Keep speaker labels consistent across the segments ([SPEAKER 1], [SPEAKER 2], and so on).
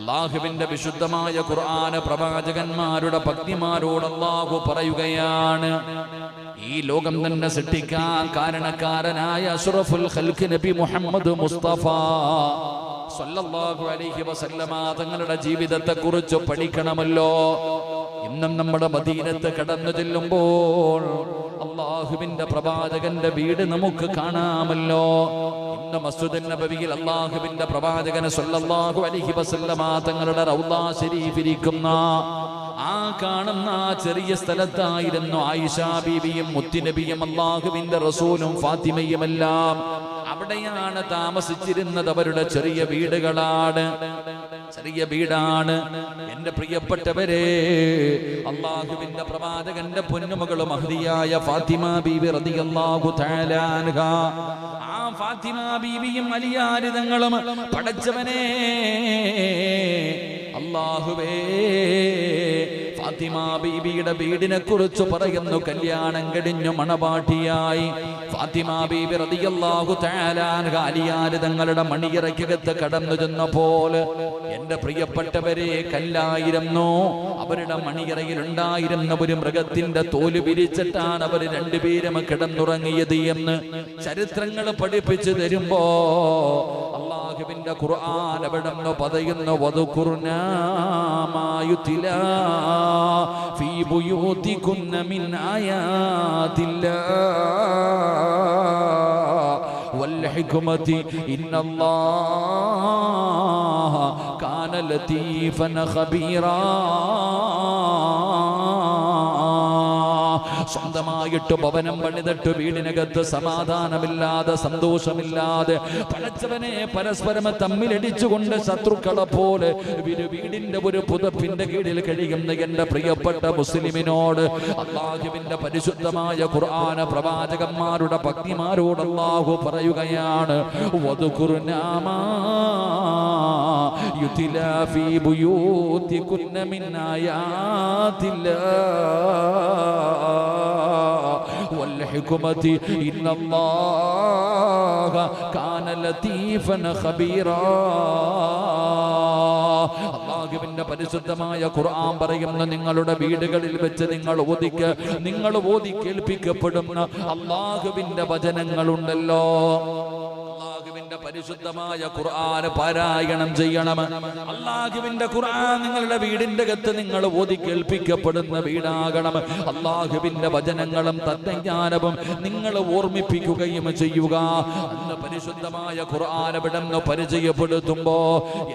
[SPEAKER 1] അള്ളാഹുവിന്റെ വിശുദ്ധമായ ഖുർആാന പ്രവാചകന്മാരുടെ ഭക്തിമാരോട് അള്ളാഹു പറയുകയാണ്. ഈ ലോകം തന്നെ സൃഷ്ടിക്കാൻ കാരണക്കാരനായ അഷ്റഫുൽ ഖൽഖ് നബി മുഹമ്മദ് മുസ്തഫ സല്ലല്ലാഹു അലൈഹി വസല്ലമ തങ്ങളുടെ ജീവിതത്തെ കുറിച്ച് പഠിക്കണമല്ലോ. ഇന്നും നമ്മുടെ മദീനത്ത് കടന്നു ചെല്ലുമ്പോൾ അള്ളാഹുവിന്റെ പ്രവാചകന്റെ വീട് നമുക്ക് കാണാമല്ലോ. ഇന്ന് മസ്ജിദ് നബവിയിൽ അള്ളാഹുവിന്റെ പ്രവാചകനെ സല്ലല്ലാഹു അലൈഹി വസല്ലമ തങ്ങളുടെ റൗദാ ശരീഫ് ഇരിക്കുന്ന ആ കാണുന്ന ആ ചെറിയ സ്ഥലത്തായിരുന്നു ആയിഷ ബീബിയും മുത്തിനബിയും അള്ളാഹുവിന്റെ റസൂലും ഫാത്തിമയുമെല്ലാം. അവിടെയാണ് താമസിച്ചിരുന്നത് അവരുടെ ചെറിയ വീടുകളാണ്. ചെറിയ വീടാണ്. എന്റെ പ്രിയപ്പെട്ടവരെ അള്ളാഹുവിന്റെ പ്രവാചകന്റെ പൊന്നുമകൾ മഹതിയായ ഫാത്തിമ ബീവി അള്ളാഹു അൻഹ. ആ ഫാത്തിമ ബീവിയും അലിയാരിതങ്ങളും പടച്ചവനെ അള്ളാഹുവേ ഫാത്തിമ ബീബിയുടെ വീടിനെ കുറിച്ച് പറയുന്നു. കല്യാണം കഴിഞ്ഞു മണവാട്ടിയായി ഫാത്തിമ ബീബി റതിയല്ലാഹു തആല അൻഹ അലിയാര് തങ്ങളുടെ മണിയറയ്ക്കകത്ത് കടന്നു ചെന്നപ്പോൾ എന്റെ പ്രിയപ്പെട്ടവരെ കല്ലായിരുന്നു. അവരുടെ മണിയറയിൽ ഉണ്ടായിരുന്ന ഒരു മൃഗത്തിന്റെ തോൽ പിരിച്ചിട്ടാണ് അവർ രണ്ടുപേരും കിടന്നുറങ്ങിയത് എന്ന് ചരിത്രങ്ങൾ പഠിപ്പിച്ചു തരുമ്പോ അള്ളാഹുവിന്റെ ഖുർആൻ അവിടെ നിന്ന് പറയുന്നു في بيوتكن من آيات الله والحكمة إن الله كان لطيفا خبيرا. സ്വന്തമായിട്ട് ഭവനം പണിതിട്ട് വീടിനകത്ത് സമാധാനമില്ലാതെ സന്തോഷമില്ലാതെ പടച്ചവനെ പരസ്പരം തമ്മിലടിച്ചുകൊണ്ട് ശത്രുക്കളെ പോലെ വീടിന്റെ ഒരു പുതപ്പിന്റെ കീഴിൽ കഴിയുന്ന എന്റെ പ്രിയപ്പെട്ട മുസ്ലിമിനോട് അള്ളാഹുവിന്റെ പരിശുദ്ധമായ ഖുർആന പ്രവാചകന്മാരുടെ ഭക്തിമാരോട് അള്ളാഹു പറയുകയാണ് വധുകുർനാമാ യുതിലാ ഫീ ബുയൂതികുന്ന മിൻ ആയാതില്ലാ. والحكمة إن الله كان لطيفا خبيرا അള്ളാഹുവിന്റെ പരിശുദ്ധമായ ഖുർആൻ പറയുന്ന നിങ്ങളുടെ വീടുകളിൽ വെച്ച് നിങ്ങൾ ഓദിക്ക് നിങ്ങൾ ഓതി കേൾപ്പിക്കപ്പെടുന്ന അള്ളാഹുവിന്റെ വചനങ്ങളുണ്ടല്ലോ അള്ളാഹുവിന്റെ പരിശുദ്ധമായ ഖുർആൻ പാരായണം ചെയ്യണം. അള്ളാഹുവിന്റെ ഖുർആൻ നിങ്ങളുടെ വീടിന്റെ അകത്ത് നിങ്ങൾ ഓതി കേൾപ്പിക്കപ്പെടുന്ന വീടാകണം. അള്ളാഹുവിന്റെ വചനങ്ങളും തത്വജ്ഞാനവും നിങ്ങൾ ഓർമ്മിപ്പിക്കുകയും ചെയ്യുക. അന്ന് പരിശുദ്ധമായ ഖുർആൻ വിടന്ന് പരിചയപ്പെടുത്തുമ്പോ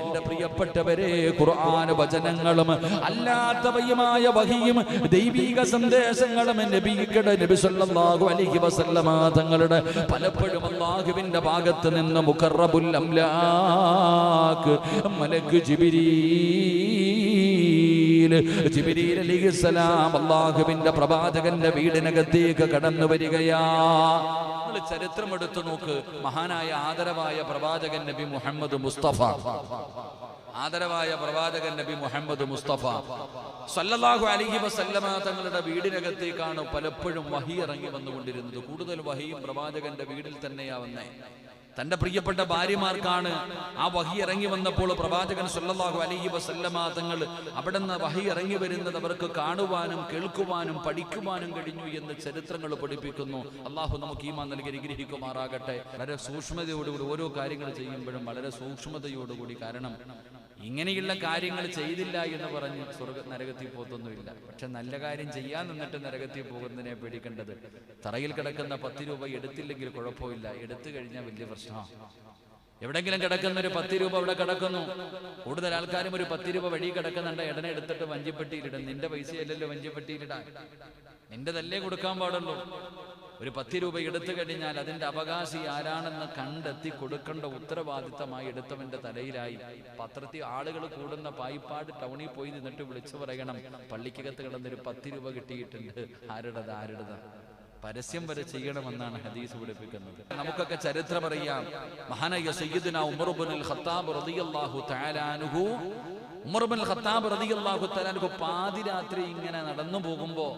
[SPEAKER 1] എന്റെ പ്രിയപ്പെട്ടവരെ ഖുർആൻ വചനങ്ങളും അല്ലാത്തവയുമായ വഹിയും ദൈവിക സന്ദേശങ്ങളും നബിയുടെ നബി സല്ലല്ലാഹു അലൈഹി വസല്ലമ തങ്ങളുടെ പലപ്പോഴും അള്ളാഹുവിന്റെ ഭാഗത്ത് നിന്ന് മുഖറബുൽ അംലാക്ക്. മലക്ക് ജിബിരീൽ. അള്ളാഹുവിന്റെ പ്രവാചകന്റെ വീടിനകത്തേക്ക് കടന്നു വരികയാ. ചരിത്രം എടുത്തു നോക്ക്. മഹാനായ ആദരവായ പ്രവാചകൻ നബി മുഹമ്മദ് മുസ്തഫ. ആദരവായ പ്രവാചകൻ നബി മുഹമ്മദ് മുസ്തഫ. സല്ലല്ലാഹു അലൈഹി വസല്ലമ തങ്ങളുടെ വീടിനകത്തേക്കാണ് പലപ്പോഴും വഹി ഇറങ്ങി വന്നുകൊണ്ടിരുന്നത്. കൂടുതൽ വഹിയും പ്രവാചകന്റെ വീടിൽ തന്നെയാ വന്നേ. തന്റെ പ്രിയപ്പെട്ട ഭാര്യമാർക്കാണ് ആ വഹി ഇറങ്ങി വന്നപ്പോൾ പ്രവാചകൻ സല്ലല്ലാഹു അലൈഹി വസല്ലമ തങ്ങൾ അവിടെ നിന്ന് വഹി ഇറങ്ങി വരുന്നത് അവർക്ക് കാണുവാനും കേൾക്കുവാനും പഠിക്കുവാനും കഴിഞ്ഞു എന്ന് ചരിത്രങ്ങൾ പഠിപ്പിക്കുന്നു. അള്ളാഹു നമുക്ക് ഈമാൻ നൽകി അനുഗ്രഹിക്കുമാറാകട്ടെ. വളരെ സൂക്ഷ്മതയോടുകൂടി ഓരോ കാര്യങ്ങൾ ചെയ്യുമ്പോഴും വളരെ സൂക്ഷ്മതയോടുകൂടി കാരണം ഇങ്ങനെയുള്ള കാര്യങ്ങൾ ചെയ്തില്ല എന്ന് പറഞ്ഞ് സ്വർഗ നരകത്തിൽ പോത്തൊന്നുമില്ല. പക്ഷെ നല്ല കാര്യം ചെയ്യാൻ നിന്നിട്ട് നരകത്തിൽ പോകുന്നതിനെ പേടിക്കേണ്ടത്. തറയിൽ കിടക്കുന്ന പത്ത് രൂപ എടുത്തില്ലെങ്കിൽ കുഴപ്പമില്ല. എടുത്തു കഴിഞ്ഞാൽ വലിയ പ്രശ്നമാണ് എവിടെങ്കിലും കിടക്കുന്ന ഒരു പത്ത് രൂപ അവിടെ കിടക്കുന്നു. കൂടുതൽ ആൾക്കാരും ഒരു പത്ത് രൂപ വഴി കിടക്കുന്നുണ്ട്. ഇടനെ എടുത്തിട്ട് വഞ്ചിപ്പെട്ടിയിലിടും. നിന്റെ പൈസയല്ലല്ലോ വഞ്ചിപ്പെട്ടിയിലിടാൻ. നിന്റെതല്ലേ കൊടുക്കാൻ പാടുള്ളൂ. ഒരു പത്ത് രൂപ എടുത്തു കഴിഞ്ഞാൽ അതിന്റെ അവകാശി ആരാണെന്ന് കണ്ടെത്തി കൊടുക്കേണ്ട ഉത്തരവാദിത്തമായി എടുത്തവന്റെ തലയിലായി. പത്രത്തിൽ ആളുകൾ കൂടുന്ന പായിപ്പാട് ടൗണിൽ പോയി നിന്നിട്ട് വിളിച്ചു പറയണം പള്ളിക്കകത്ത് കിടന്നൊരു പത്ത് രൂപ കിട്ടിയിട്ടുണ്ട്. ആരുടേത് ആരുടേത്? പരസ്യം വരെ ചെയ്യണമെന്നാണ് ഹദീസ് പഠിപ്പിക്കുന്നത്. നമുക്കൊക്കെ ചരിത്രം അറിയാം മഹാനായ സയ്യിദുന ഉമർ ഇബ്നുൽ ഖത്താബ് റളിയല്ലാഹു ഉമർ ഇബ്നുൽ ഖത്താബ് റളിയല്ലാഹു തആല അൻഹു പാതിരാത്രി ഇങ്ങനെ നടന്നു പോകുമ്പോൾ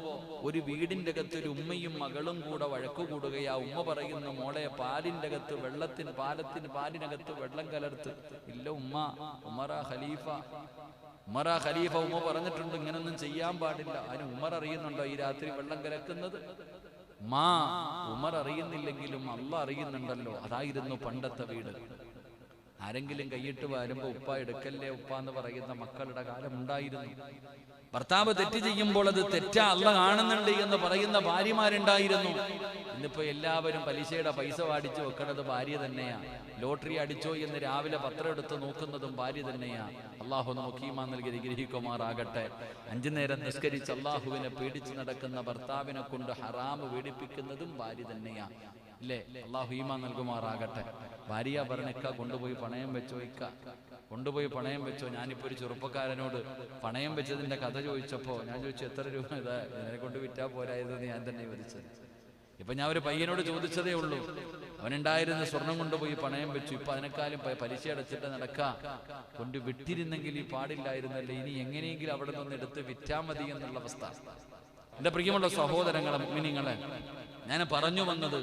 [SPEAKER 1] ഒരു വീടിന്റെ അകത്ത് ഒരു ഉമ്മയും മകളും കൂടെ വഴക്കു കൂടുകയാ. ഉമ്മ പറയുന്നു മോളെ പാലിന്റെ അകത്ത് വെള്ളത്തിന് പാലത്തിന് പാലിനകത്ത് വെള്ളം കലർത്ത്. ഇല്ല ഉമ്മ ഉമറ ഖലീഫ. ഉമറ ഖലീഫ ഉമ്മ പറഞ്ഞിട്ടുണ്ട് ഇങ്ങനൊന്നും ചെയ്യാൻ പാടില്ല. അതിന് ഉമർ അറിയുന്നുണ്ടോ ഈ രാത്രി വെള്ളം കലക്കുന്നത്? മാ ഉമർ അറിയുന്നില്ലെങ്കിലും അല്ല അറിയുന്നുണ്ടല്ലോ. അതായിരുന്നു പണ്ടത്തെ വീട്. ആരെങ്കിലും കൈയിട്ട് വരുമ്പോ ഉപ്പ എടുക്കല്ലേ ഉപ്പ എന്ന് പറയുന്ന മക്കളുടെ കാലം ഉണ്ടായിരുന്നു. ഭർത്താവ് തെറ്റ് ചെയ്യുമ്പോൾ അത് തെറ്റാ അല്ല കാണുന്നുണ്ട് എന്ന് പറയുന്ന ഭാര്യമാരുണ്ടായിരുന്നു. ഇന്നിപ്പോ എല്ലാവരും പലിശയുടെ പൈസ വാടിച്ചു വെക്കണത് ഭാര്യ തന്നെയാ. ലോട്ടറി അടിച്ചോ എന്ന് രാവിലെ പത്രം എടുത്ത് നോക്കുന്നതും ഭാര്യ തന്നെയാ. അള്ളാഹു നോക്കീമാ നൽകി ഗ്രഹിക്കുമാറാകട്ടെ അഞ്ചു നേരം നിസ്കരിച്ച് അള്ളാഹുവിനെ പേടിച്ച് നടക്കുന്ന ഭർത്താവിനെ കൊണ്ട് ഹറാമ് പീഡിപ്പിക്കുന്നതും ഭാര്യ തന്നെയാ. ഇല്ലേ അള്ളാഹു ഹീമ നൽകുമാറാകട്ടെ. ഭാര്യ പറഞ്ഞിക്ക കൊണ്ടുപോയി പണയം വെച്ചോ ഇക്ക. കൊണ്ടുപോയി പണയം വെച്ചോ. ഞാനിപ്പോ ഒരു ചെറുപ്പക്കാരനോട് പണയം വെച്ചതിന്റെ കഥ ചോദിച്ചപ്പോ ഞാൻ ചോദിച്ചു എത്ര രൂപ ഇതാ? ഇതിനെ കൊണ്ട് വിറ്റാ പോരായിരുന്നു ഞാൻ തന്നെ ചോദിച്ചത് ഇപ്പൊ ഞാൻ ഒരു പയ്യനോട് ചോദിച്ചതേ ഉള്ളൂ. അവനുണ്ടായിരുന്ന സ്വർണം കൊണ്ടുപോയി പണയം വെച്ചു. ഇപ്പൊ അതിനേക്കാളും പലിശ അടച്ചിട്ട് നടക്കാ. കൊണ്ട് വിട്ടിരുന്നെങ്കിൽ ഈ പാടില്ലായിരുന്നല്ലേ? ഇനി എങ്ങനെയെങ്കിലും അവിടെ നിന്ന് എടുത്ത് വിറ്റാ മതി എന്നുള്ള അവസ്ഥ. എന്റെ പ്രിയമുള്ള സഹോദരങ്ങളെ മിനിങ്ങളെ ഞാൻ പറഞ്ഞു വന്നത്.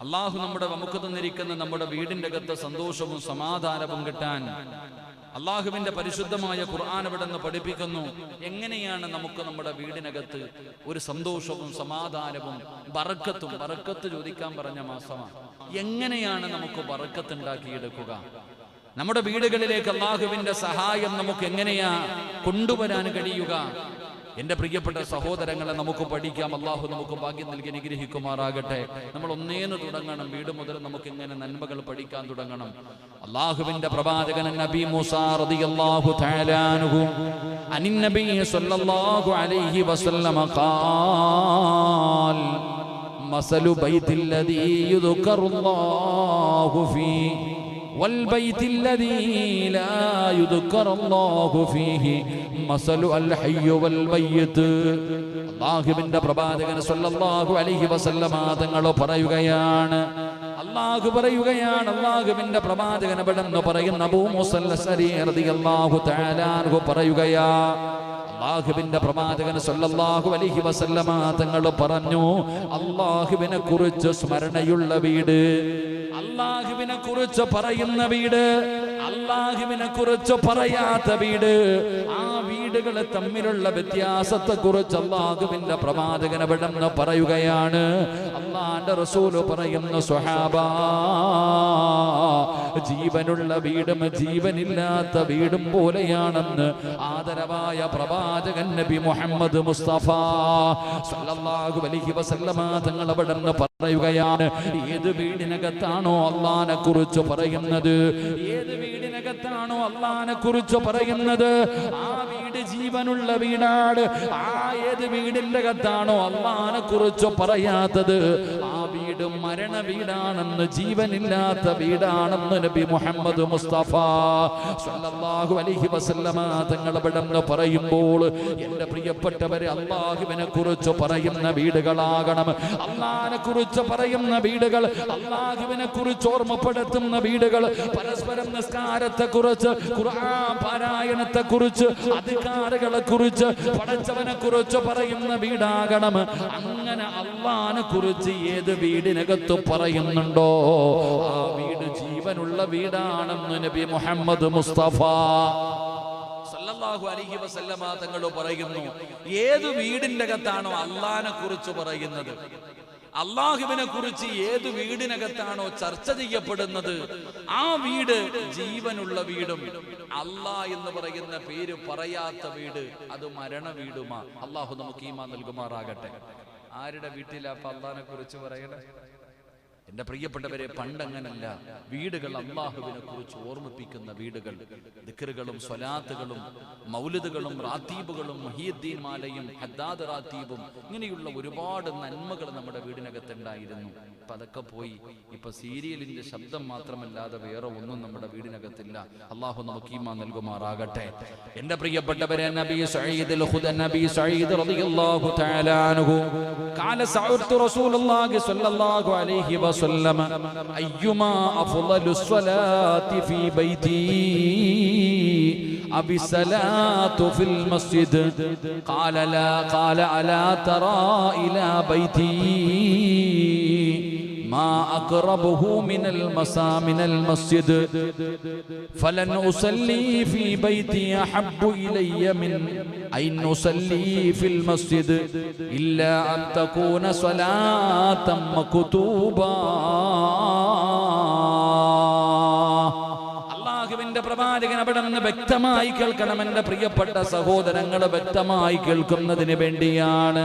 [SPEAKER 1] അള്ളാഹു നമ്മുടെ നമുക്ക് തന്നിരിക്കുന്ന നമ്മുടെ വീടിന്റെ അകത്ത് സന്തോഷവും സമാധാനവും കിട്ടാൻ അള്ളാഹുവിന്റെ പരിശുദ്ധമായ ഖുർആൻ ഇവിടെ നിന്ന് പഠിപ്പിക്കുന്നു. എങ്ങനെയാണ് നമുക്ക് നമ്മുടെ വീടിനകത്ത് ഒരു സന്തോഷവും സമാധാനവും ബറക്കത്തും ബറക്കത്ത് ചോദിക്കാൻ പറഞ്ഞ മാസമാണ്. എങ്ങനെയാണ് നമുക്ക് ബറക്കത്ത് ഉണ്ടാക്കിയെടുക്കുക? നമ്മുടെ വീടുകളിലേക്ക് അള്ളാഹുവിന്റെ സഹായം നമുക്ക് എങ്ങനെയാ കൊണ്ടുവരാൻ കഴിയുക? എന്റെ പ്രിയപ്പെട്ട സഹോദരങ്ങളെ നമുക്ക് പഠിക്കാം. അള്ളാഹു നമുക്ക് ഭാഗ്യം നൽകി അനുഗ്രഹിക്കുമാറാകട്ടെ. നമ്മൾ ഒന്നേന്ന് തുടങ്ങണം. വീട് മുതൽ നമുക്ക് ഇങ്ങനെ നന്മകൾ പഠിക്കാൻ തുടങ്ങണം. അള്ളാഹുവിന്റെ പ്രവാചകൻ നബി സല്ലല്ലാഹു അലൈഹി വസല്ലമ ഖാൽ മസലു ബൈത്തിൽ ലദീ ഫീ والبيت الذي لا يذكر الله فيه مثل الحي والميت അള്ളാഹുവിന്റെ പ്രവാചകൻ സല്ലല്ലാഹു അലൈഹി വസല്ലമ തങ്ങൾ പറയുകയാണ് അള്ളാഹു പറയുകയാണ് അള്ളാഹുവിന്റെ പ്രവാചകൻ ഇവിടെ നിന്ന് പറയുന്ന അബൂ മുസല്ല റളിയല്ലാഹു തആല അൻഹു പറയുകയാ അള്ളാഹുവിന്റെ പ്രവാചകൻ സല്ലല്ലാഹു അലൈഹി വസല്ലമ തങ്ങൾ പറഞ്ഞു അള്ളാഹുവിനെ കുറിച്ച് സ്മരണയുള്ള വീട് അള്ളാഹുവിനെ കുറിച്ച് പറയുന്ന വീട്. അള്ളാഹുവിനെ കുറിച്ച് പറയാത്ത വീട്. ആ വീടുകളെ തമ്മിലുള്ള വ്യത്യാസത്തെ കുറിച്ച് അള്ളാഹുവിന്റെ പ്രവാചകന വിടന്ന് പറയുകയാണ്. അള്ളാന്റെ റസൂൽ പറയുന്ന സ്വഹാബ ജീവനുള്ള വീടും ജീവനില്ലാത്ത വീടും പോലെയാണെന്ന് ആദരവായ പ്രവാചകൻ നബി മുഹമ്മദ് മുസ്തഫ സല്ലല്ലാഹു അലൈഹി വസല്ലമ തങ്ങൾ അവിടെ പറയുകയാണ് ഏത് വീടിനകത്താണോ അള്ളാനെ കുറിച്ച് പറയുന്നത്? ഏത് വീടിനകത്താണോ അള്ളാനെ കുറിച്ച് പറയുന്നത്? ആ വീട് ജീവനുള്ള വീടാണ്. ആ ഏത് വീടിന്റെ അകത്താണോ അള്ളാനെ കുറിച്ച് പറയാത്തത്? ആ വീട് മരണ വീടാണെന്ന് ജീവനില്ലാത്ത വീടാണെന്ന് നബി മുഹമ്മദ് മുസ്തഫ സല്ലല്ലാഹു അലൈഹി വസല്ലമ തങ്ങൾ പറയുമ്പോൾ എന്റെ പ്രിയപ്പെട്ടവരെ അള്ളാഹുവിനെ കുറിച്ച് പറയുന്ന വീടുകളാകണം. അള്ളാഹിനെ കുറിച്ച് പറയുന്ന വീടുകൾ അള്ളാഹുവിനെ കുറിച്ച് ഓർമ്മപ്പെടുത്തുന്ന വീടുകൾ പരസ്പരം നിസ്കാരത്തെ കുറിച്ച് ഖുർആൻ പാരായണത്തെ കുറിച്ച് അധികാരികളെ കുറിച്ച് പടച്ചവനെ കുറിച്ച് പറയുന്ന വീടാകണം. അങ്ങനെ അള്ളാഹിനെ കുറിച്ച് ഏത് വീടിനകത്ത് പറയുന്നുണ്ടോ? ആ വീട് ജീവനുള്ള വീടാണെന്ന് നബി മുഹമ്മദ് മുസ്തഫ. സല്ലല്ലാഹു അലൈഹി വസല്ലമ തങ്ങൾ പറയുന്നു ഏത് വീടിന്റെ അകത്താണോ അള്ളാഹിനെ കുറിച്ച് പറയുന്നത്? അള്ളാഹുവിനെ കുറിച്ച് ഏത് വീടിനകത്താണോ ചർച്ച ചെയ്യപ്പെടുന്നത്? ആ വീട് ജീവനുള്ള വീടും. അള്ളാ എന്ന് പറയുന്ന പേര് പറയാത്ത വീട് അത് മരണ വീടുമാ. അള്ളാഹു നമുക്ക് ഈമാ നൽകുമാറാകട്ടെ. ആരുടെ വീട്ടിലാ അപ്പൊ കുറിച്ച് പറയണേ? എന്റെ പ്രിയപ്പെട്ടവരെ പണ്ടങ്ങനല്ല. വീടുകൾ അള്ളാഹുവിനെ കുറിച്ച് ഓർമ്മിപ്പിക്കുന്ന വീടുകൾ. ദിക്കറുകളും സ്വലാത്തുകളും മൗലിദുകളും റാത്തീബുകളും മഹിയദ്ദീൻമാലയും ഹദ്ദാദ് റാത്തീബും ഇങ്ങനെയുള്ള ഒരുപാട് നന്മകൾ നമ്മുടെ വീടിനകത്തുണ്ടായിരുന്നു ഇപ്പൊ അതൊക്കെ പോയി. ഇപ്പൊ സീരിയലിന്റെ ശബ്ദം മാത്രമല്ലാതെ വേറെ ഒന്നും നമ്മുടെ വീടിനകത്തില്ല. അള്ളാഹു നമുക്ക് ഈമാ നൽകുമാറാകട്ടെ. എന്റെ പ്രിയപ്പെട്ടവരെ നബി സയ്യിദ് നബി സഈദ് റളിയല്ലാഹു തആല അൻഹു. ഖാല സഅർതു റസൂലുള്ളാഹി സ്വല്ലല്ലാഹു അലൈഹി വസല്ലം وسلم أيما أفضل الصلاة في بيتي أبي الصلاة في المسجد. قال لا قال ألا ترى إلى بيتي. ما أقربه من المسا من المسجد فلن أصلي في بيتي أحب إلي من أن أصلي في المسجد إلا أن تكون صلاة مكتوبة അള്ളാഹുവിന്റെ പ്രവാചകൻ അവിടെ നിന്ന് വ്യക്തമായി കേൾക്കണം എന്റെ പ്രിയപ്പെട്ട സഹോദരങ്ങൾ വ്യക്തമായി കേൾക്കുന്നതിന് വേണ്ടിയാണ്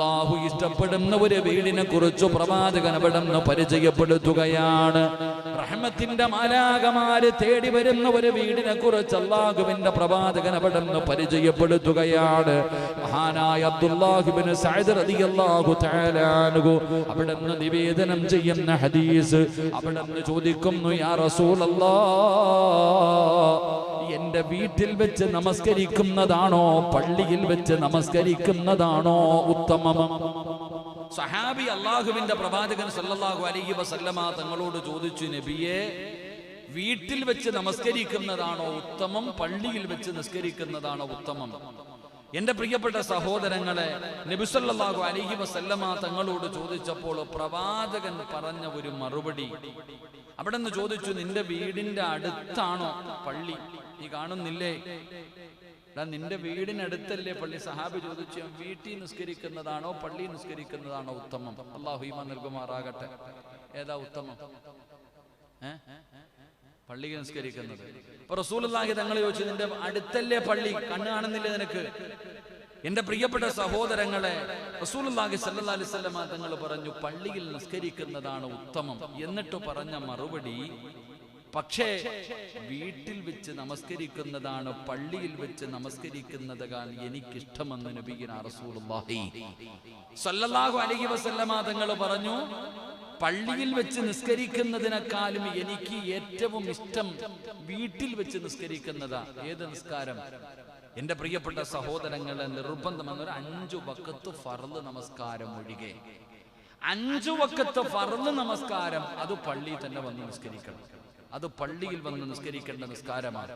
[SPEAKER 1] അള്ളാഹു ഇഷ്ടപ്പെടുന്ന ഒരു വീടിനെ കുറിച്ച് പ്രവാചകൻ അവിടെ പരിചയപ്പെടുത്തുകയാണ്. റഹ്മത്തിന്റെ മാലാകമാര് തേടി വരുന്ന ഒരു വീടിനെ കുറിച്ച് അള്ളാഹുവിന്റെ പ്രവാചകൻ അവിടെ പരിചയപ്പെടുത്തുകയാണ്. മഹാനായ അബ്ദുല്ലാഹുബിന് അവിടെ നിന്ന് നിവേദനം ചെയ്യുന്ന ഹദീസ് അവിടെ നിന്ന് ചോദിക്കുന്നു യാ റസൂലല്ലാഹ് എന്റെ വീട്ടിൽ വെച്ച് നമസ്കരിക്കുന്നതാണോ? പള്ളിയിൽ വെച്ച് നമസ്കരിക്കുന്നതാണോ? ഉത്തമം. സഹാബി അള്ളാഹുവിന്റെ പ്രവാചകൻ സല്ലല്ലാഹു അലൈഹി വസല്ലമ തങ്ങളോട് ചോദിച്ചു നബിയെ വീട്ടിൽ വെച്ച് നമസ്കരിക്കുന്നതാണോ ഉത്തമം? പള്ളിയിൽ വെച്ച് നിസ്കരിക്കുന്നതാണോ ഉത്തമം? എന്റെ പ്രിയപ്പെട്ട സഹോദരങ്ങളെ നബിസല്ലാഹു അലഹി വസല്ലമ തങ്ങളോട് ചോദിച്ചപ്പോൾ പ്രവാചകൻ പറഞ്ഞ ഒരു മറുപടി. അവിടെ നിന്ന് ചോദിച്ചു നിന്റെ വീടിന്റെ അടുത്താണോ പള്ളി? നീ കാണുന്നില്ലേ? നിന്റെ വീടിനടുത്തല്ലേ പള്ളി? സഹാബി ചോദിച്ചു വീട്ടിൽ നിസ്കരിക്കുന്നതാണോ പള്ളി നിസ്കരിക്കുന്നതാണോ ഉത്തമം? അള്ളാഹു ഈമ നൽകുമാറാകട്ടെ. ഏതാ ഉത്തമം? ഏ? പള്ളിയിൽ നിസ്കരിക്കുന്നത്. റസൂലുള്ളാഹി തങ്ങൾ ചോദിച്ചു നിന്റെ അടുത്തല്ലേ പള്ളി? കണ്ണ് കാണുന്നില്ലേ നിനക്ക്? എന്റെ പ്രിയപ്പെട്ട സഹോദരങ്ങളെ സല്ലല്ലാഹു അലൈഹി വസല്ലമ തങ്ങൾ പറഞ്ഞു പള്ളിയിൽ നിസ്കരിക്കുന്നതാണ് ഉത്തമം. എന്നിട്ട് പറഞ്ഞ മറുപടി പക്ഷേ വീട്ടിൽ വെച്ച് നമസ്കരിക്കുന്നതാണ് പള്ളിയിൽ വെച്ച് നമസ്കരിക്കുന്നതാൽ എനിക്കിഷ്ടമെന്ന് നബിയായ റസൂലുള്ളാഹി സല്ലല്ലാഹു അലൈഹി വസല്ലമ തങ്ങൾ പറഞ്ഞു പള്ളിയിൽ വെച്ച് നിസ്കരിക്കുന്നതിനേക്കാളും എനിക്ക് ഏറ്റവും ഇഷ്ടം വീട്ടിൽ വെച്ച് നിസ്കരിക്കുന്നതാ. ഏത് നിസ്കാരം? എന്റെ പ്രിയപ്പെട്ട സഹോദരങ്ങളെ നിർബന്ധം എന്നൊരു അഞ്ചു വക്കത്ത് ഫറന്ന് നമസ്കാരം ഒഴികെ. അഞ്ചു വക്കത്ത് ഫറന്ന് നമസ്കാരം അത് പള്ളിയിൽ തന്നെ വന്ന് നിസ്കരിക്കണം. അത് പള്ളിയിൽ വന്ന് നിസ്കരിക്കേണ്ട നിസ്കാരമാണ്.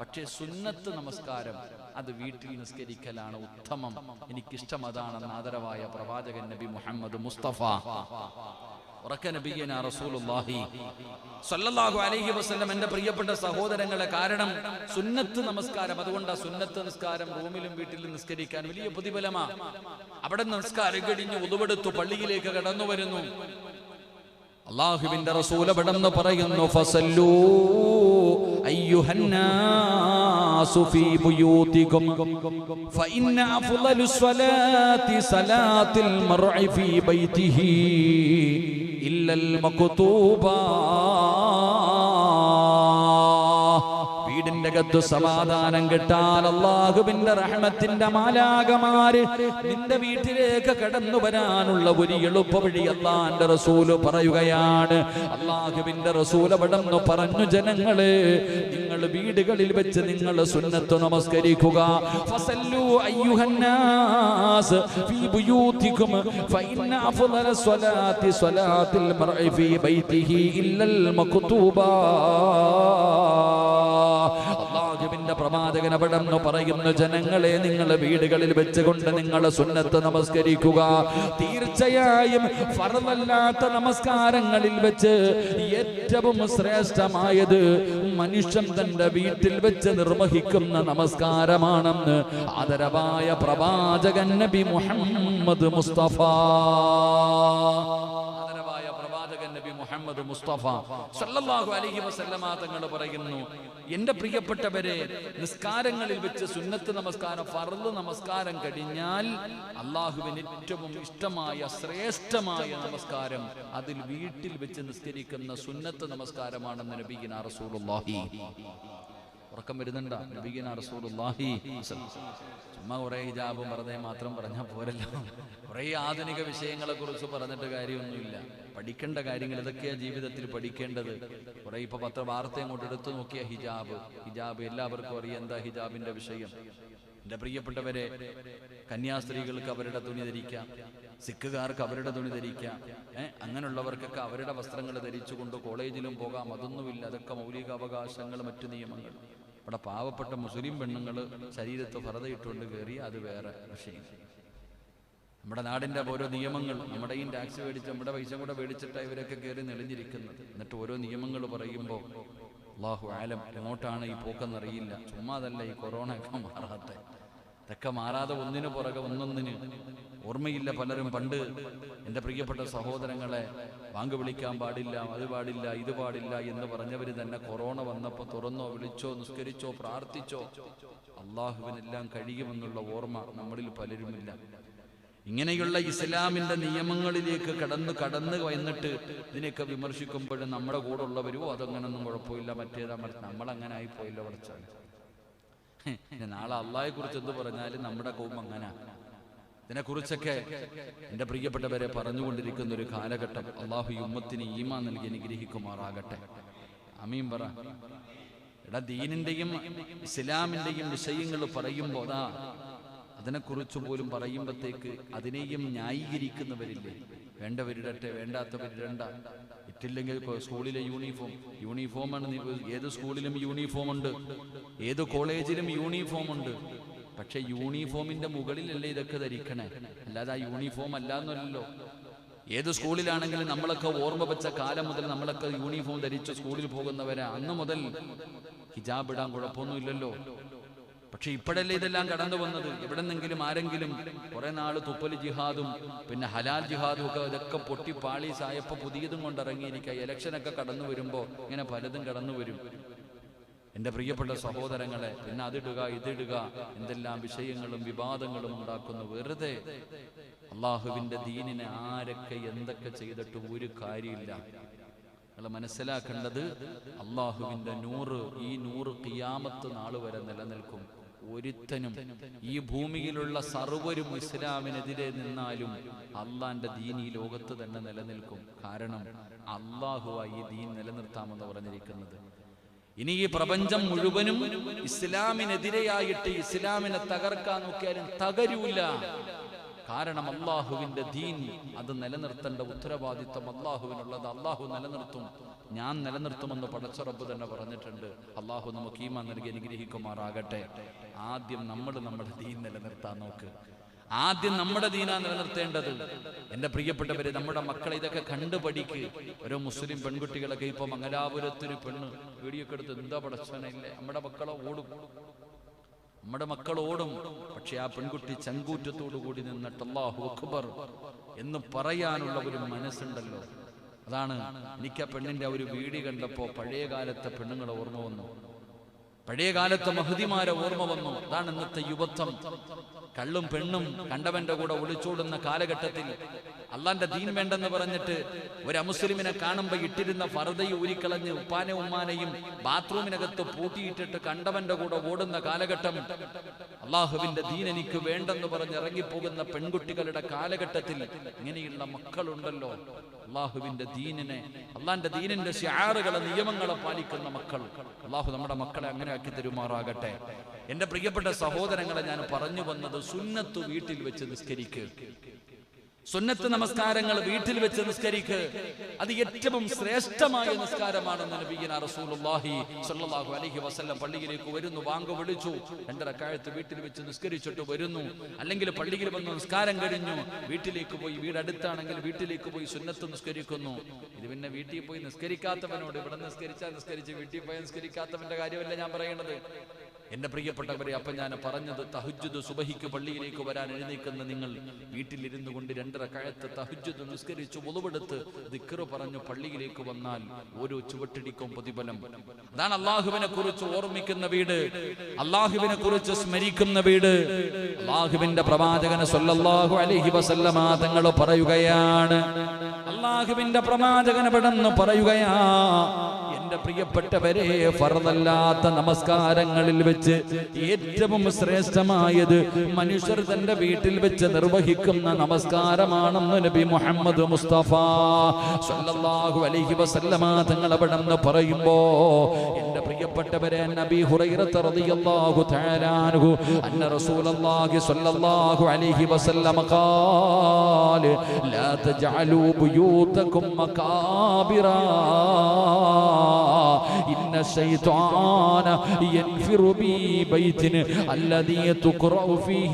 [SPEAKER 1] പക്ഷേ സുന്നത്ത് നമസ്കാരം അത് വീട്ടിൽ നിസ്കരിക്കലാണ് ഉത്തമം. എനിക്കിഷ്ടം അതാണെന്ന് ആദരവായ പ്രവാചകൻ നബി മുഹമ്മദ് മുസ്തഫ. അലൈഹി വസല്ലം എന്റെ പ്രിയപ്പെട്ട സഹോദരങ്ങളെ കാരണം സുന്നത്ത് നമസ്കാരം അതുകൊണ്ട് സുന്നത്ത് നമസ്കാരം റൂമിലും വീട്ടിലും നിസ്കരിക്കാൻ വലിയ പ്രതിഫലമാ. അവിടെ നിസ്കാരം കഴിഞ്ഞ് ഉതുവെടുത്തു പള്ളിയിലേക്ക് കടന്നു വരുന്നു. അള്ളാഹുവിന്റെ റസൂൽ പറയുന്നു ഫസല്ലൂ അയ്യുഹന്നാസു ഫീ ബുയൂതികും ഫഇന്ന അഫ്ളലു സ്വലാത്തി സലാത്തിൽ മർഇ ഫീ ബൈതിഹി ഇല്ലൽ മക്തൂബാ അകത്ത് സമാധാനം കിട്ടാൻ അള്ളാഹുവിന്റെ റഹ്മത്തിന്റെ മാലാകമാര് നിന്റെ വീട്ടിലേക്ക് കടന്നു വരാനുള്ള ഒരു എളുപ്പ വഴി അള്ളാന്റെ റസൂൽ പറയുകയാണ്. അള്ളാഹുവിന്റെ റസൂൽ അവിടെ പറഞ്ഞു ജനങ്ങൾ നിങ്ങൾ വീടുകളിൽ വെച്ച് നിങ്ങൾ സുന്നത്ത് നമസ്കരിക്കുക. ഫസല്ലു അയ്യുഹന്നാസ് ഫീ സ്വലാത്തിൽ മർഇ ഫീ ബൈതിഹി ഇല്ലൽ മക്തൂബാ. പ്രവാചകൻ അവിടെ പറയുന്നു ജനങ്ങളെ നിങ്ങൾ വീടുകളിൽ വെച്ചുകൊണ്ട് നിങ്ങൾ സുന്നത്ത് നമസ്കരിക്കുക. തീർച്ചയായും ഫറവല്ലാത്ത നമസ്കാരങ്ങളിൽ വെച്ച് ഏറ്റവും ശ്രേഷ്ഠമായത് മനുഷ്യൻ തന്റെ വീട്ടിൽ വെച്ച് നിർവഹിക്കുന്ന നമസ്കാരമാണെന്ന് ആദരവായ പ്രവാചകൻ നബി മുഹമ്മദ് മുസ്തഫ. ആദരവായ പ്രവാചകൻ നബി മുഹമ്മദ് മുസ്തഫ സല്ലല്ലാഹു അലൈഹി വസല്ലമ തങ്ങൾ പറയുന്നു എന്റെ പ്രിയപ്പെട്ടവരെ നിസ്കാരങ്ങളിൽ വെച്ച് സുന്നത്ത് നമസ്കാരം ഫറുദ് നമസ്കാരം കഴിഞ്ഞാൽ അള്ളാഹുവിന് ഏറ്റവും ഇഷ്ടമായ ശ്രേഷ്ഠമായ നമസ്കാരം അതിൽ വീട്ടിൽ വെച്ച് നിസ്കരിക്കുന്ന സുന്നത്ത് നമസ്കാരമാണെന്ന് നബീന റസൂലുള്ളാഹി. ഉറക്കം വരുന്നുണ്ടാ? നബീന റസൂലുള്ളാഹി. ചുമ്മാ കുറെ ഹിജാബും വെറുതെ മാത്രം പറഞ്ഞാൽ പോരല്ലോ. കുറേ ആധുനിക വിഷയങ്ങളെ കുറിച്ച് പറഞ്ഞിട്ട് കാര്യമൊന്നുമില്ല. പഠിക്കേണ്ട കാര്യങ്ങൾ ഇതൊക്കെയാണ് ജീവിതത്തിൽ പഠിക്കേണ്ടത്. കുറേ ഇപ്പൊ പത്ര വാർത്ത അങ്ങോട്ട് എടുത്തു നോക്കിയ ഹിജാബ്. ഹിജാബ് എല്ലാവർക്കും അറിയാം എന്താ ഹിജാബിന്റെ വിഷയം. എന്റെ പ്രിയപ്പെട്ടവരെ കന്യാസ്ത്രീകൾക്ക് അവരുടെ തുണി ധരിക്കാം. സിഖുകാർക്ക് അവരുടെ തുണി ധരിക്കാം. ഏഹ് അങ്ങനെയുള്ളവർക്കൊക്കെ അവരുടെ വസ്ത്രങ്ങൾ ധരിച്ചുകൊണ്ട് കോളേജിലും പോകാം. അതൊന്നുമില്ല. അതൊക്കെ മൗലിക അവകാശങ്ങൾ മറ്റു നിയമങ്ങൾ. ഇവിടെ പാവപ്പെട്ട മുസ്ലിം പെണ്ണുങ്ങൾ ശരീരത്ത് ഫറതയിട്ടുകൊണ്ട് കയറി അത് വേറെ വിഷയം. നമ്മുടെ നാടിന്റെ ഓരോ നിയമങ്ങൾ നമ്മുടെയും ടാക്സ് മേടിച്ച് നമ്മുടെ പൈസ കൂടെ മേടിച്ചിട്ട് ഇവരൊക്കെ കയറി നെളിഞ്ഞിരിക്കുന്നത്. എന്നിട്ട് ഓരോ നിയമങ്ങൾ പറയുമ്പോൾ അള്ളാഹു ആലം എങ്ങോട്ടാണ് ഈ പോക്കെന്നറിയില്ല. ചുമ്മാതല്ല ഈ കൊറോണ ഒക്കെ മാറാത്തെ. ഇതൊക്കെ മാറാതെ ഒന്നിനു പുറകെ ഒന്നൊന്നിന് ഓർമ്മയില്ല പലരും പണ്ട് എന്റെ പ്രിയപ്പെട്ട സഹോദരങ്ങളെ ബാങ്ക് വിളിക്കാൻ പാടില്ല അത് പാടില്ല ഇത് പാടില്ല എന്ന് പറഞ്ഞവർ തന്നെ കൊറോണ വന്നപ്പോൾ തുറന്നോ വിളിച്ചോ നിസ്കരിച്ചോ പ്രാർത്ഥിച്ചോ അള്ളാഹുവിനെല്ലാം കഴിയുമെന്നുള്ള ഓർമ്മ നമ്മളിൽ പലരുമില്ല. ഇങ്ങനെയുള്ള ഇസ്ലാമിന്റെ നിയമങ്ങളിലേക്ക് കടന്ന് കടന്ന് വന്നിട്ട് ഇതിനെയൊക്കെ വിമർശിക്കുമ്പോഴും നമ്മുടെ കൂടെ ഉള്ളവരോ അതങ്ങനൊന്നും കുഴപ്പമില്ല മറ്റേതാ മറിച്ച് നമ്മളങ്ങനെ ആയിപ്പോയില്ല പഠിച്ചാൽ നാളെ അള്ളാഹെ കുറിച്ച് എന്ത് പറഞ്ഞാലും നമ്മുടെ കോം അങ്ങനെ. ഇതിനെക്കുറിച്ചൊക്കെ എന്റെ പ്രിയപ്പെട്ടവരെ പറഞ്ഞുകൊണ്ടിരിക്കുന്ന ഒരു കാലഘട്ടം അള്ളാഹു ഉമ്മത്തിന് ഈമാ നൽകി അനുഗ്രഹിക്കുമാറാകട്ടെ. അമീൻ പറ. എടാ ദീനിന്റെയും ഇസ്ലാമിന്റെയും വിഷയങ്ങൾ പറയുമ്പോൾ അതാ അതിനെക്കുറിച്ച് പോലും പറയുമ്പോഴത്തേക്ക് അതിനെയും ന്യായീകരിക്കുന്നവരില്ലേ? വേണ്ടവരിടട്ടെ വേണ്ടാത്തവരിടണ്ട. ഇട്ടില്ലെങ്കിൽ ഇപ്പൊ സ്കൂളിലെ യൂണിഫോം യൂണിഫോമാണ് ഏത് സ്കൂളിലും യൂണിഫോം ഉണ്ട്. ഏത് കോളേജിലും യൂണിഫോം ഉണ്ട്. പക്ഷെ യൂണിഫോമിന്റെ മുകളിലല്ലേ ഇതൊക്കെ ധരിക്കണേ? അല്ലാതെ ആ യൂണിഫോം അല്ലാന്നല്ലോ ഏത് സ്കൂളിലാണെങ്കിലും നമ്മളൊക്കെ ഓർമ്മ വെച്ച കാലം മുതൽ നമ്മളൊക്കെ യൂണിഫോം ധരിച്ച് സ്കൂളിൽ പോകുന്നവരെ. അന്ന് മുതൽ ഹിജാബ് ഇടാൻ കുഴപ്പമൊന്നുമില്ലല്ലോ. പക്ഷെ ഇപ്പോഴല്ലേ ഇതെല്ലാം കടന്നു വന്നത്? എവിടെന്നെങ്കിലും ആരെങ്കിലും കുറെ നാൾ തുപ്പൽ ജിഹാദും പിന്നെ ഹലാൽ ജിഹാദും ഒക്കെ ഇതൊക്കെ പൊട്ടി പാളീസായപ്പോ പുതിയതും കൊണ്ട് ഇറങ്ങിയിരിക്കുക ഇലക്ഷനൊക്കെ കടന്നു വരുമ്പോ ഇങ്ങനെ പലതും കടന്നു വരും. എന്റെ പ്രിയപ്പെട്ട സഹോദരങ്ങളെ പിന്നെ അതിടുക ഇതിടുക എന്തെല്ലാം വിഷയങ്ങളും വിവാദങ്ങളും ഉണ്ടാക്കുന്നു. വെറുതെ അള്ളാഹുവിന്റെ ദീനിനെ ആരൊക്കെ എന്തൊക്കെ ചെയ്തിട്ട് ഒരു കാര്യമില്ല. നിങ്ങൾ മനസ്സിലാക്കേണ്ടത് അള്ളാഹുവിന്റെ നൂറ് ഈ നൂറ് കിയാമത്ത് നാളുവരെ നിലനിൽക്കും. ഒരുത്തനും ഈ ഭൂമിയിലുള്ള സർവരും ഇസ്ലാമിനെതിരെ നിന്നാലും അള്ളാന്റെ ദീൻ ഈ ലോകത്ത് തന്നെ നിലനിൽക്കും. കാരണം അള്ളാഹുവായി ഈ ദീൻ നിലനിർത്താമെന്ന് പറഞ്ഞിരിക്കുന്നത്. ഇനി ഈ പ്രപഞ്ചം മുഴുവനും ഇസ്ലാമിനെതിരെയായിട്ട് ഇസ്ലാമിനെ തകർക്കാൻ നോക്കിയാലും തകരൂല. കാരണം അള്ളാഹുവിന്റെ ദീൻ അത് നിലനിർത്തേണ്ട ഉത്തരവാദിത്വം അള്ളാഹുവിനുള്ളത്. അള്ളാഹു നിലനിർത്തും. ഞാൻ നിലനിർത്തുമെന്ന് പടച്ചുറപ്പ് തന്നെ പറഞ്ഞിട്ടുണ്ട്. അള്ളാഹു നമുക്ക് ഈമാ നൽകി അനുഗ്രഹിക്കുമാറാകട്ടെ. ആദ്യം നമ്മൾ നമ്മുടെ ദീൻ നിലനിർത്താൻ നോക്ക്. ആദ്യം നമ്മുടെ ദീനാ നിലനിർത്തേണ്ടത്. എന്റെ പ്രിയപ്പെട്ടവര് നമ്മുടെ മക്കളെ ഇതൊക്കെ കണ്ടു പഠിക്ക്. ഓരോ മുസ്ലിം പെൺകുട്ടികളൊക്കെ ഇപ്പൊ മംഗലാപുരത്തൊരു പെണ്ണ് വീഡിയോ എടുത്ത് എന്താ പടച്ചവനല്ലേ നമ്മുടെ മക്കളെ ഓടും. നമ്മുടെ മക്കൾ ഓടും. പക്ഷെ ആ പെൺകുട്ടി ചങ്കൂറ്റത്തോടു കൂടി നിന്നിട്ട് അല്ലാഹു അക്ബർ എന്ന് പറയാനുള്ള ഒരു മനസ്സുണ്ടല്ലോ. അതാണ് എനിക്ക് ആ പെണ്ണിന്റെ ഒരു വീടി കണ്ടപ്പോ പഴയ കാലത്തെ പെണ്ണുങ്ങളെ ഓർമ്മ വന്നു. പഴയ കാലത്തെ മഹതിമാരെ ഓർമ്മ വന്നു. അതാണ് ഇന്നത്തെ യുവത്വം. കള്ളും പെണ്ണും കണ്ടവന്റെ കൂടെ ഒളിച്ചോടുന്ന കാലഘട്ടത്തിൽ അള്ളാന്റെ ദീൻ വേണ്ടെന്ന് പറഞ്ഞിട്ട് ഒരു അമുസ്ലിമിനെ കാണുമ്പോ ഇട്ടിരുന്ന ഫറുതയും ഊരിക്കളഞ്ഞ് ഉപ്പാനെ ഉമ്മാനെയും ബാത്റൂമിനകത്ത് പൂട്ടിയിട്ടിട്ട് കണ്ടവന്റെ കൂടെ ഓടുന്ന കാലഘട്ടം. അള്ളാഹുവിന്റെ ദീൻ എനിക്ക് വേണ്ടെന്ന് പറഞ്ഞ് ഇറങ്ങിപ്പോകുന്ന പെൺകുട്ടികളുടെ കാലഘട്ടത്തിൽ ഇങ്ങനെയുള്ള മക്കളുണ്ടല്ലോ. അള്ളാഹുവിന്റെ ദീനിനെ അള്ളാന്റെ ദീനിന്റെ ശാറുകളെ നിയമങ്ങളെ പാലിക്കുന്ന മക്കൾ. അള്ളാഹു നമ്മുടെ മക്കളെ അങ്ങനെ ആക്കി തരുമാറാകട്ടെ. എന്റെ പ്രിയപ്പെട്ട സഹോദരങ്ങളെ ഞാൻ പറഞ്ഞു വന്നത് സുന്നത്ത് വീട്ടിൽ വെച്ച് നിസ്കരിക്ക്. സുന്നത്ത് നമസ്കാരങ്ങൾ വീട്ടിൽ വെച്ച് നിസ്കരിക്ക്. അത് ഏറ്റവും ശ്രേഷ്ഠമായ നിസ്കാരമാണെന്ന് നബിയന റസൂലുള്ളാഹി സ്വല്ലല്ലാഹു അലൈഹി വസല്ലം പള്ളിയിലേക്ക് വരുന്നു വാങ്ക് വിളിച്ചു. രണ്ടരക്കാലത്ത് വീട്ടിൽ വെച്ച് നിസ്കരിച്ചിട്ട് വരുന്നു. അല്ലെങ്കിൽ പള്ളിയിൽ വന്ന് നിസ്കാരം കഴിഞ്ഞു വീട്ടിലേക്ക് പോയി വീടടുത്താണെങ്കിൽ വീട്ടിലേക്ക് പോയി സുന്നത്ത് നിസ്കരിക്കുന്നു. ഇത് പിന്നെ വീട്ടിൽ പോയി നിസ്കരിക്കാത്തവനോട് ഇവിടെ നിസ്കരിച്ചാൽ നിസ്കരിച്ച് വീട്ടിൽ പോയി നിസ്കരിക്കാത്തവന്റെ കാര്യമല്ല ഞാൻ പറയണത്. എന്റെ പ്രിയപ്പെട്ടവരെ അപ്പൊ ഞാൻ പറഞ്ഞത് തഹജ്ജുദ് സുബഹിക്ക് പള്ളിയിലേക്ക് വരാൻ എഴുന്നേക്കുന്ന നിങ്ങൾ വീട്ടിലിരുന്നു കൊണ്ട് രണ്ടര കഴത്ത് തഹജ്ജുദ് നിസ്കരിച്ച് മുതവെടുത്ത് ദിക്കറ് പറഞ്ഞു പള്ളിയിലേക്ക് വന്നാൽ ഓരോ ചുവട്ടിടിക്കും പ്രതിഫലം. അതാണ് അള്ളാഹുവിനെ കുറിച്ച് ഓർമ്മിക്കുന്ന വീട്. അള്ളാഹുവിനെ കുറിച്ച് സ്മരിക്കുന്ന വീട്. അള്ളാഹുവിന്റെ പ്രവാചകന് സല്ലല്ലാഹു അലഹി വസല്ലമ തങ്ങൾ പറയുകയാണ് അള്ളാഹുവിന്റെ പ്രവാചകന് പെട്ടെന്ന് പറയുകയാ പ്രിയപ്പെട്ടവരെ ഫറതല്ലാത്ത നമസ്കാരങ്ങളിൽ വെച്ച് ഏറ്റവും ശ്രേഷ്ഠമായത് മനുഷ്യർ തന്റെ വീട്ടിൽ വെച്ച് നിർവഹിക്കുന്ന നമസ്കാരമാണെന്ന് നബി മുഹമ്മദ് മുസ്തഫ സല്ലല്ലാഹു അലൈഹി വസല്ലമ തങ്ങൾ അവിടെ നിന്ന് പറയുമ്പോ എന്റെ പ്രിയപ്പെട്ടവരെ നബി ഹുറൈറത്ത് റളിയല്ലാഹു തആല അൻഹു അന്ന റസൂലുള്ളാഹി സല്ലല്ലാഹു അലൈഹി വസല്ലമ ഖാല ലാ തജഅലൂ ബുയൂതകും മകാബിറാ. إن الشيطان ينفر ببيت الذي تقرأ فيه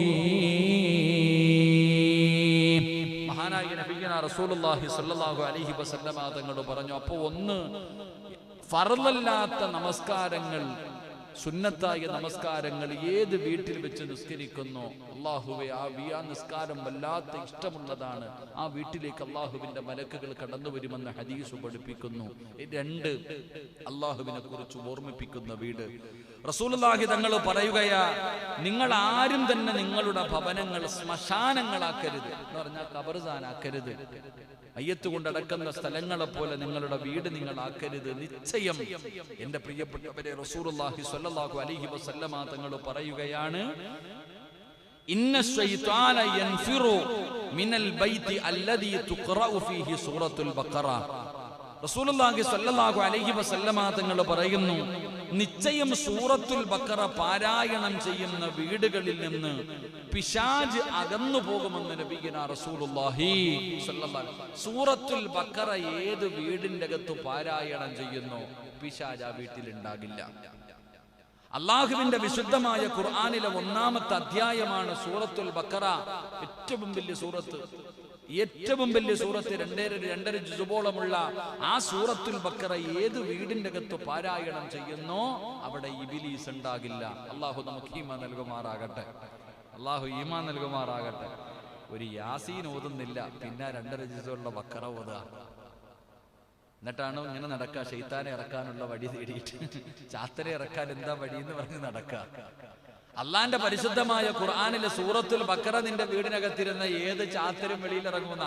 [SPEAKER 1] മഹാനായ നബിയന റസൂലുള്ളാഹി സ്വല്ലല്ലാഹു അലൈഹി വസല്ലമ തങ്ങൾ പറഞ്ഞു അപ്പോൾ ഒന്ന് ഫർളല്ലാത്ത നമസ്കാരങ്ങൾ സുന്നത്തായ നമസ്കാരങ്ങൾ ഏത് വീട്ടിൽ വെച്ച് നിസ്കരിക്കുന്നു? അള്ളാഹുവെ ആ വി ആ നിസ്കാരം വല്ലാത്ത ഇഷ്ടമുള്ളതാണ്. ആ വീട്ടിലേക്ക് അള്ളാഹുവിന്റെ മലക്കുകൾ കടന്നു വരുമെന്ന് ഹദീസ് പഠിപ്പിക്കുന്നു. രണ്ട് അള്ളാഹുവിനെ കുറിച്ച് ഓർമ്മിപ്പിക്കുന്ന വീട്. റസൂലുള്ളാഹി തങ്ങൾ പറയുകയാ നിങ്ങൾ ആരും തന്നെ നിങ്ങളുടെ ഭവനങ്ങൾ ശ്മശാനങ്ങളാക്കരുത്. എന്ന് പറഞ്ഞാൽ കബർസാനാക്കരുത് അയ്യത്ത് കൊണ്ടടക്കുന്ന സ്ഥലങ്ങളെ പോലെ നിങ്ങളുടെ വീട് നിങ്ങൾ ആക്കരുത്. നിശ്ചയം. എന്റെ പ്രിയപ്പെട്ടവരെ റസൂലുള്ളാഹി സ്വല്ലല്ലാഹു അലൈഹി വസല്ലമ തങ്ങൾ പറയുകയാണ് ഇന്ന മിനൽ ബൈത്തി അല്ലദീ തുഖറഉ ഫീഹി സൂറത്തുൽ ബഖറ. റസൂലുള്ളാഹി സ്വല്ലല്ലാഹു അലൈഹി വസല്ലമ തങ്ങൾ പറയുന്നു നിശ്ചയം സൂറത്തുൽ ബക്കറ പാരായണം ചെയ്യുന്ന വീടുകളിൽ നിന്ന് പിശാജ് അകന്നു പോകുമെന്ന് നബിയന റസൂലുള്ളാഹി. സൂറത്തുൽ ബക്കറ ഏത് വീടിന്റെ അകത്ത് പാരായണം ചെയ്യുന്നു പിശാജ് ആ വീട്ടിൽ ഉണ്ടാകില്ല അള്ളാഹുവിന്റെ വിശുദ്ധമായ ഖുർആാനിലെ ഒന്നാമത്തെ അധ്യായമാണ് സൂറത്തുൽ ബക്കറ ഏറ്റവും വലിയ സൂറത്ത് ഏറ്റവും വലിയ സൂറത്ത് രണ്ടര രണ്ടര ജുസുബോളമുള്ള ആ സൂറത്തുൽ ബക്കറ ഏത് വീടിന്റെ അകത്ത് പാരായണം ചെയ്യുന്നോ അവിടെ ഇബിലീസ് ഉണ്ടാകില്ല. അള്ളാഹു നമുക്ക് ഈമ നൽകുമാറാകട്ടെ. അള്ളാഹു ഈമ നൽകുമാറാകട്ടെ. ഒരു യാസീൻ ഓതുന്നില്ല പിന്നെ രണ്ടര ജുസുള്ള ബക്കറ ഓതുക. എന്നിട്ടാണ് ഇങ്ങനെ നടക്കുക. ഷെയ്ത്താനെ ഇറക്കാനുള്ള വഴി തേടിയിട്ട്. ചാത്തനെ ഇറക്കാൻ എന്താ വഴി എന്ന് പറഞ്ഞ് നടക്കുക. അള്ളാന്റെ പരിശുദ്ധമായ ഖുർആാനിലെ സൂറത്തുൽ ബക്കറ നിന്റെ വീടിനകത്തിരുന്ന ഏത് ചാത്തരും വെളിയിൽ ഇറങ്ങുന്ന?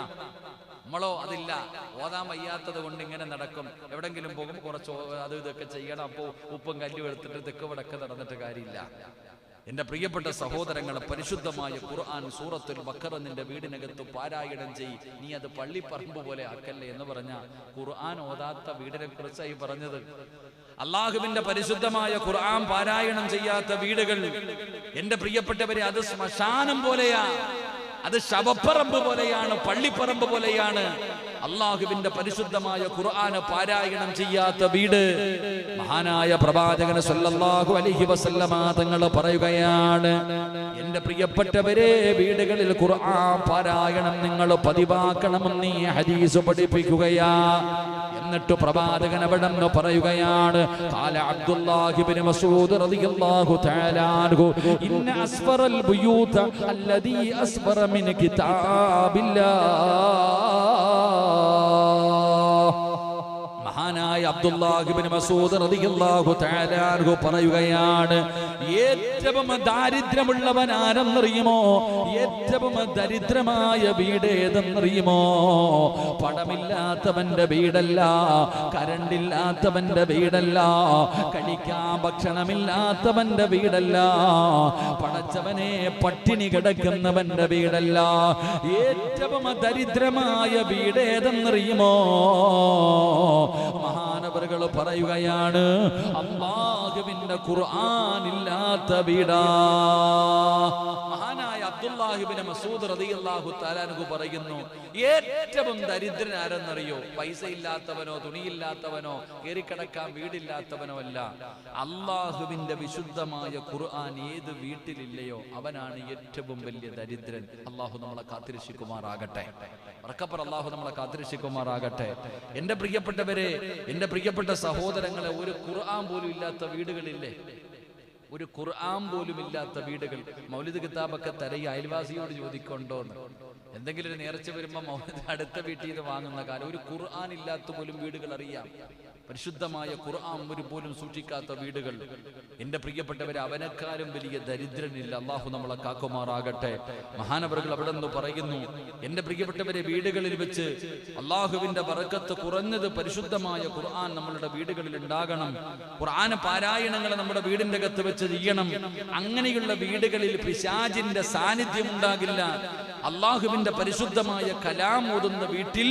[SPEAKER 1] നമ്മളോ അതില്ല. ഓതാൻ വയ്യാത്തത് കൊണ്ട് ഇങ്ങനെ നടക്കും. എവിടെങ്കിലും പോകും കുറച്ച് അത് ഇതൊക്കെ ചെയ്യണം. അപ്പോ ഉപ്പും കല്ലും എടുത്തിട്ട് തെക്ക് വടക്ക് നടന്നിട്ട് കാര്യമില്ല. എന്റെ പ്രിയപ്പെട്ട സഹോദരങ്ങളെ പരിശുദ്ധമായ ഖുർആൻ സൂറത്തുൽ ബക്കറ നിന്റെ വീടിനകത്ത് പാരായണം ചെയ്. നീ അത് പള്ളിപ്പറമ്പ് പോലെ ആക്കല്ലേ എന്ന് പറഞ്ഞ ഖുർആൻ ഓതാത്ത വീടിനെ കുറിച്ചായി പറഞ്ഞത്. അള്ളാഹുവിന്റെ പരിശുദ്ധമായ ഖുർആൻ പാരായണം ചെയ്യാത്ത വീടുകൾ. എന്റെ പ്രിയപ്പെട്ടവരെ അത് ശ്മശാനം പോലെയാ. അത് ശവപ്പറമ്പ് പോലെയാണ് പള്ളിപ്പറമ്പ് പോലെയാണ്. അള്ളാഹുവിന്റെ പരിശുദ്ധമായ ഖുർആന് പാരായണം ചെയ്യാത്ത വീട്. മഹാനായ പ്രവാചകന് സല്ലല്ലാഹു അലൈഹി വസല്ലമ തങ്ങൾ പറയുകയാണ് എന്റെ പ്രിയപ്പെട്ടവരെ വീടുകളിൽ ഖുർആൻ പാരായണം നിങ്ങൾ പതിവാക്കണമെന്ന് ഈ ഹദീസ് പഠിപ്പിക്കുകയാ. എന്നിട്ട് പ്രവാചകൻ അവിടെ നിന്ന് പറയുകയാണ് കാല അബ്ദുല്ലാഹിബ്നു മസ്ഊദ് റളിയല്ലാഹു തആല അൻഹു ഇന്ന അസ്ഫറൽ ബുയൂത അല്ലദീ അസ്ഫറ മിൻ Allah. മഹാനായ അബ്ദുല്ലാഹിബ്നു മസൂദ് റളിയല്ലാഹു തആല അൻഹു പറയുകയാണ് ഏറ്റവും ദാരിദ്ര്യമുള്ളവൻ ആരെന്നറിയുമോ ഏറ്റവും ദരിദ്രമായ വീട് ഏതെന്നറിയുമോ? പണമില്ലാത്തവന്റെ വീടല്ല കരണ്ടില്ലാത്തവന്റെ വീടല്ല കഴിക്കാൻ ഭക്ഷണമില്ലാത്തവന്റെ വീടല്ല പടച്ചവനെ പട്ടിണി കിടക്കുന്നവന്റെ വീടല്ല. ഏറ്റവും ദരിദ്രമായ വീട് ഏതെന്നറിയുമോ? മഹാനവറുകൾ പറയുകയാണ് അള്ളാഹുവിന്റെ ഖുർആാനില്ലാത്ത വീടാ. അബ്ദുല്ലാഹിബിന് മസൂദ് റളിയല്ലാഹു താലാനുഹു പറയുന്നു ഏറ്റവും ദരിദ്രൻ ആരെന്നറിയോ പൈസ ഇല്ലാത്തവനോ തുണിയില്ലാത്തവനോ കയറിക്കിടക്കാൻ വീടില്ലാത്തവനോ അല്ല. അള്ളാഹുവിന്റെ വിശുദ്ധമായ ഖുർആൻ ഏത് വീട്ടിലില്ലയോ അവനാണ് ഏറ്റവും വലിയ ദരിദ്രൻ. അള്ളാഹു നമ്മളെ കാത്തിരക്ഷിക്കുമാറാകട്ടെ. ഉറക്കപ്പർ അള്ളാഹു നമ്മളെ കാത്തിരക്ഷിക്കുമാറാകട്ടെ. എന്റെ പ്രിയപ്പെട്ടവരെ എന്റെ പ്രിയപ്പെട്ട സഹോദരങ്ങളെ ഒരു ഖുർആൻ പോലും ഇല്ലാത്ത വീടുകളില്ലേ? ഒരു ഖുർആൻ പോലും ഇല്ലാത്ത വീടുകൾ മൗലിദ് കിതാബൊക്കെ തരയി അയൽവാസിയോട് ചോദിക്കൊണ്ടോന്ന്. എന്തെങ്കിലും ഒരു നേർച്ച മൗലിദ് അടുത്ത വീട്ടിൽ നിന്ന് വാങ്ങുന്ന കാലം ഒരു ഖുർആൻ ഇല്ലാത്ത പോലും വീടുകൾ അറിയാം. പരിശുദ്ധമായ ഖുർആൻ ഒരു പോലും സൂക്ഷിക്കാത്ത വീടുകൾ. എന്റെ പ്രിയപ്പെട്ടവരെ അവനക്കാരും വലിയ ദരിദ്രനില്ല. അള്ളാഹു നമ്മളെ കാക്കുമാറാകട്ടെ. മഹാനവറുകൾ അവിടെ നിന്ന് പറയുന്നു എന്റെ പ്രിയപ്പെട്ടവരെ വീടുകളിൽ വെച്ച് അള്ളാഹുവിന്റെ വറക്കത്ത് കുറഞ്ഞത് പരിശുദ്ധമായ ഖുർആൻ നമ്മളുടെ വീടുകളിൽ ഉണ്ടാകണം. ഖുർആൻ പാരായണങ്ങൾ നമ്മുടെ വീടിന്റെ അകത്ത് വെച്ച് ചെയ്യണം. അങ്ങനെയുള്ള വീടുകളിൽ പിശാജിന്റെ സാന്നിധ്യം ഉണ്ടാകില്ല. അള്ളാഹുവിന്റെ പരിശുദ്ധമായ കലാം ഓതുന്ന വീട്ടിൽ